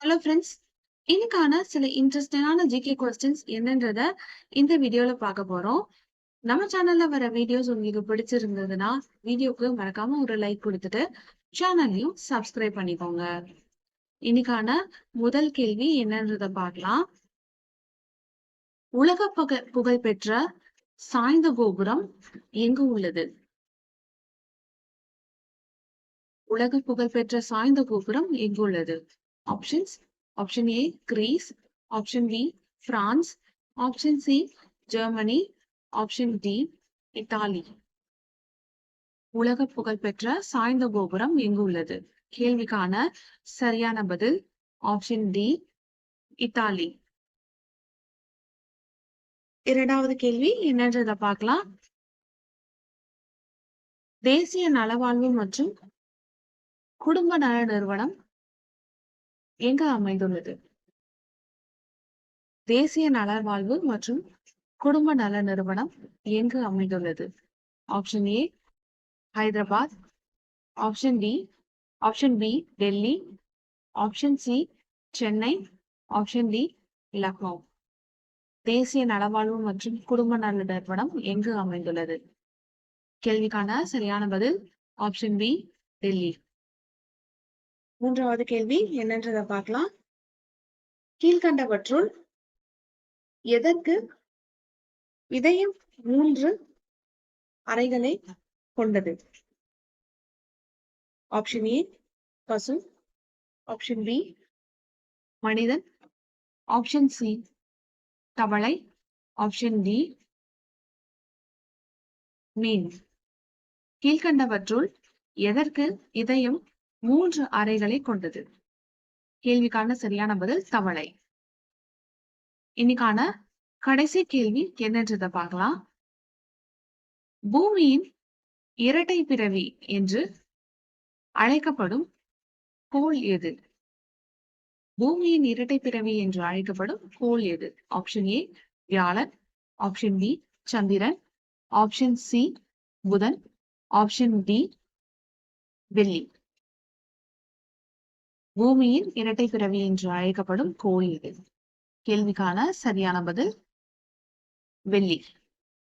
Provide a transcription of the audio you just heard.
Hello friends இன்னைக்கான சில இன்ட்ரெஸ்டிங்கான ஜிகே கொஸ்டின்ஸ் என்னன்றத இந்த வீடியோல பார்க்க போறோம். நம்ம சேனல்ல வர வீடியோஸ் உங்களுக்கு பிடிச்சிருந்ததுன்னா வீடியோக்கு மறக்காம ஒரு லைக் கொடுத்துட்டு சேனலையும் சப்ஸ்கிரைப் பண்ணிக்கோங்க. இன்னைக்கான முதல் கேள்வி என்னன்றத பார்க்கலாம். உலக புக புகழ்பெற்ற சாய்ந்த கோபுரம் எங்கு உள்ளது? உலக புகழ்பெற்ற சாய்ந்த கோபுரம் எங்கு options option A Greece option B France option C Germany option D Italy உலக புகழ்பெற்ற சாய்ந்த கோபுரம் எங்கு உள்ளது? கேள்விக்கான சரியான பதில் ஆப்ஷன் டி இத்தாலி இரண்டாவது கேள்வி என்னன்றத பார்க்கலாம். தேசிய நலவாழ்வு மற்றும் குடும்ப நல நிறுவனம் எங்கு அமைந்துள்ளது? தேசிய நலவாழ்வு மற்றும் குடும்ப நல நிறுவனம் எங்கு அமைந்துள்ளது? Option A Hyderabad option D option B Delhi option C Chennai option D Lucknow தேசிய நலவாழ்வு மற்றும் குடும்ப நல நிறுவனம் எங்கு அமைந்துள்ளது? கேள்விக்கான சரியான பதில் ஆப்ஷன் பி டெல்லி மூன்றாவது கேள்வி என்னன்றத பார்க்கலாம். கீழ்கண்டவற்றுள் எதற்கு இதயம் மூன்று அறைகளை கொண்டது? ஆப்ஷன் ஏ பசு. ஆப்ஷன் பி மனிதன். ஆப்ஷன் சி தவளை. ஆப்ஷன் டி மீன். கீழ்கண்டவற்றுள் எதற்கு இதயம் மூன்று அறைகளை கொண்டது. கேள்விக்கான சரியான பதில் தவளை. இன்னைக்கான கடைசி கேள்வி என்னன்றதை பார்க்கலாம். பூமியின் இரட்டை பிறவி என்று அழைக்கப்படும் கோள் எது? பூமியின் இரட்டை பிறவி என்று அழைக்கப்படும் கோள் எது? ஆப்ஷன் ஏ வியாழன். ஆப்ஷன் பி சந்திரன். ஆப்ஷன் சி புதன். ஆப்ஷன் டி வெள்ளி. பூமியின் இரட்டை பிறவி என்று அழைக்கப்படும் கோள் இது. கேள்விக்கான சரியான பதில் வெள்ளி.